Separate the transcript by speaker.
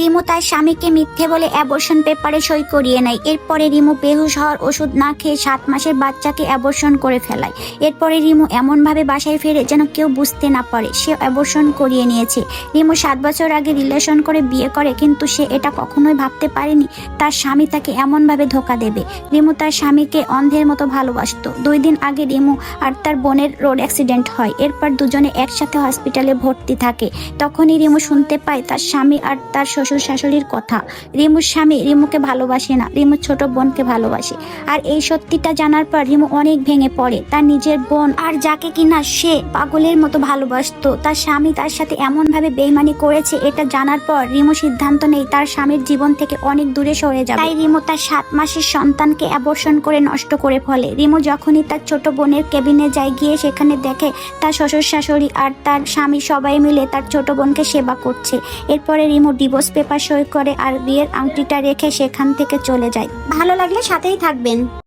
Speaker 1: রিমু তার স্বামীকে মিথ্যে বলে অ্যাবর্শন পেপারে সই করিয়ে নেয়। এরপরে রিমু বেহুশ হওয়ার ওষুধ না খেয়ে সাত মাসের বাচ্চাকে অ্যাবর্শন করে ফেলায়। এরপরে রিমু এমনভাবে বাসায় ফেরে যেন কেউ বুঝতে না পারে, সে অ্যাবর্শন করিয়ে নিয়েছে। রিমু সাত বছর আগে রিলেশন করে বিয়ে করে, কিন্তু সে এটা কখনোই ভাবতে পারেনি। তার স্বামী তাকে এমনভাবে ধোকা দেবে। রিমু তার স্বামীকে অন্ধের মতো ভালোবাসতো। দুই দিন আগে রিমু আর তার বোনের রোড অ্যাক্সিডেন্ট হয়। এরপর দুজনে একসাথে হসপিটালে ভর্তি থাকে। তখনই রিমু শুনতে পায় তার স্বামী আর তার শ্বশুর শাশুড়ির কথা। রিমুর স্বামী রিমুকে ভালোবাসে না, রিমুর ছোট বোনকে ভালোবাসে। আর এই সত্যিটা জানার পর রিমু অনেক ভেঙে পড়ে। তার নিজের বোন আর যাকে কিনা সে পাগলের মতো ভালোবাসতো, তার স্বামী তার সাথে এমনভাবে বেইমানি করেছে, এটা জানার পর রিমু সিদ্ধান্ত নেই তার স্বামীর জীবন থেকে অনেক দূরে সরে যাবে। তাই রিমু তার সাত মাসের সন্তানকে অ্যাবর্ষণ করে নষ্ট করে ফলে। রিমু যখনই তার ছোট বোনের কেবিনে যায়, গিয়ে সেখানে দেখে তার শ্বশুর শাশুড়ি আর তার স্বামী সবাই মিলে তার ছোট বোনকে সেবা করছে। এরপরে রিমু ডিভোর্স পেপার সই করে আর বিয়ের আংটিটা রেখে সেখান থেকে চলে যায়। ভালো লাগলে সাথেই থাকবেন।